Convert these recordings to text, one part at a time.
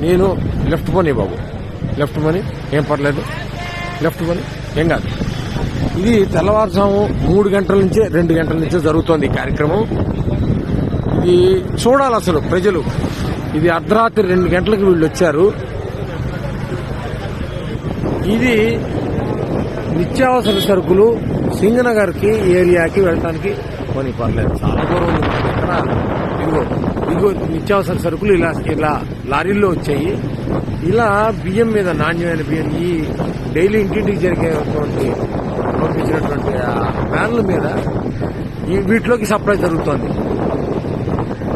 నేను left money బాబు. Left money ఏం పర్లేదు. లెఫ్ట్ మనీ ఏం కాదు. ఇది తెల్లవారుజాము మూడు గంటల నుంచే రెండు గంటల నుంచే జరుగుతోంది ఈ కార్యక్రమం. ఇది చూడాలి అసలు ప్రజలు. ఇది అర్ధరాత్రి రెండు గంటలకు వీళ్ళు వచ్చారు. ఇది నిత్యావసర సరుకులు సింగనగర్కి ఏరియాకి వెళ్ళటానికి కొని పర్లేదు. చాలా దూరం ఉంది. ఇదిగో ఇదిగో నిత్యావసర సరుకులు ఇలా ఇలా లారీల్లో వచ్చాయి. ఇలా బియ్యం మీద నాణ్యమైన బియ్యం ఈ డైలీ ఇంటింటికి జరిగేటువంటి పంపించినటువంటి ఆ వ్యాన్ల మీద ఈ వీటిలోకి సప్లై జరుగుతోంది.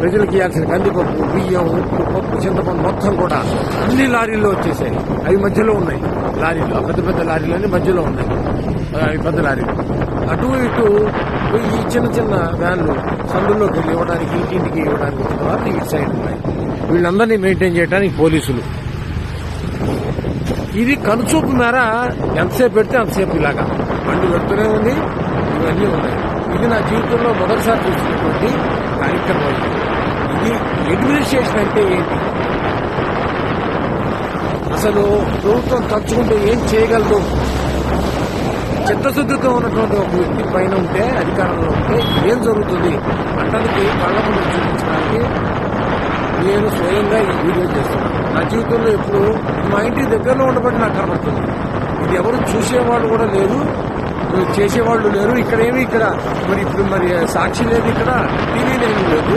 ప్రజలకు ఇవ్వాల్సిన కందిపప్పు బియ్యం ఉప్పు పప్పు చింతపండు మొత్తం కూడా అన్ని లారీల్లో వచ్చేసాయి. అవి మధ్యలో ఉన్నాయి. లారీలు పెద్ద పెద్ద లారీలన్నీ మధ్యలో ఉన్నాయి. అవి పెద్ద లారీలు. అటు ఇటు ఈ చిన్న చిన్న వ్యాన్లు సందుల్లోకి వెళ్ళి ఇవ్వడానికి ఇంటింటికి ఇవ్వడానికి వచ్చిన వాళ్ళు ఇటు సైడ్ ఉన్నాయి. వీళ్ళందరినీ మెయింటైన్ చేయడానికి పోలీసులు. ఇది కనుచూపు మేర ఎంతసేపు పెడితే అంతసేపు ఇలాగా. బండి పెడుతూనే ఉంది ఇవన్నీ ఉన్నాయి. ఇది నా జీవితంలో మొదటిసారి చూసినటువంటి కార్యక్రమం. అడ్మినిస్ట్రేషన్ అంటే ఏంటి అసలు ప్రభుత్వం తలుచుకుంటే ఏం చేయగలదు? చిత్తశుద్ధితో ఉన్నటువంటి ఒక వ్యక్తి పైన ఉంటే అధికారంలో ఉంటే ఏం జరుగుతుంది? అంటానికి కళ్ళ ముందు చూపించడానికి నేను స్వయంగా ఈ వీడియో చేస్తున్నాను. నా జీవితంలో ఎప్పుడు మా ఇంటి దగ్గరలో ఉండబట్టి నాకు కనబడుతుంది. ఇది ఎవరు చూసేవాళ్ళు కూడా లేరు చేసేవాళ్ళు లేరు. ఇక్కడేమి ఇక్కడ? మరి ఇప్పుడు మరి సాక్షి లేదు ఇక్కడ టీవీ లేదు లేదు.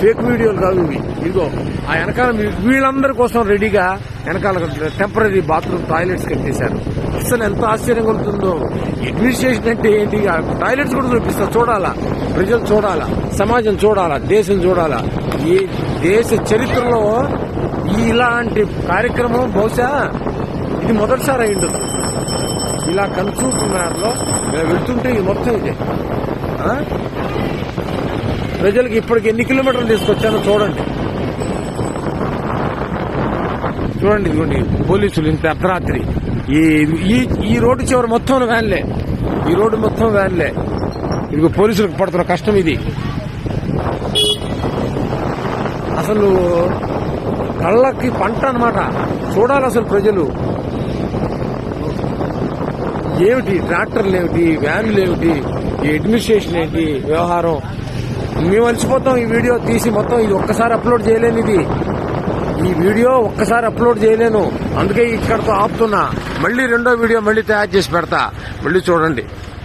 ఫేక్ వీడియోలు కాదు ఇవి. ఇదిగో ఆ వెనకాల వీళ్ళందరి కోసం రెడీగా వెనకాల టెంపరీ బాత్రూమ్ టాయిలెట్స్ కట్టేశారు. అసలు ఎంత ఆశ్చర్యం కలుగుతుందో అడ్మినిస్ట్రేషన్ అంటే ఏంటి? ఆ టాయిలెట్స్ కూడా చూపిస్తారు చూడాలా? ప్రజలు చూడాలా? సమాజం చూడాలా? దేశం చూడాలా? ఈ దేశ చరిత్రలో ఈ ఇలాంటి కార్యక్రమం బహుశా ఇది మొదటిసారి అయిండదు ఇలా కన్సూప్ మేరలో వెళ్తుంటే ఇది మొత్తం ఇదే. ప్రజలకు ఇప్పటికి ఎన్ని కిలోమీటర్లు తీసుకొచ్చానో చూడండి. చూడండి ఇదిగోండి పోలీసులు ఇంత అర్ధరాత్రి. ఈ ఈ ఈ రోడ్డు చివరి మొత్తం వ్యాన్లే. ఈ రోడ్డు మొత్తం వ్యాన్లే. ఇదిగో పోలీసులకు పడుతున్న కష్టం ఇది. అసలు కళ్ళకి పంట అన్నమాట. చూడాలి అసలు ప్రజలు. ఏమిటి ట్రాక్టర్లు ఏమిటి వ్యాన్లు ఏమిటి ఈ అడ్మినిస్ట్రేషన్ ఏంటి వ్యవహారం? మేము అలసిపోతాం ఈ వీడియో తీసి మొత్తం ఇది ఒక్కసారి అప్లోడ్ చేయలేను ఇది. ఈ వీడియో ఒక్కసారి అప్లోడ్ చేయలేను. అందుకే ఇక్కడతో ఆపుతున్నా. మళ్ళీ రెండో వీడియో మళ్ళీ తయారు చేసి పెడతా. మళ్ళీ చూడండి.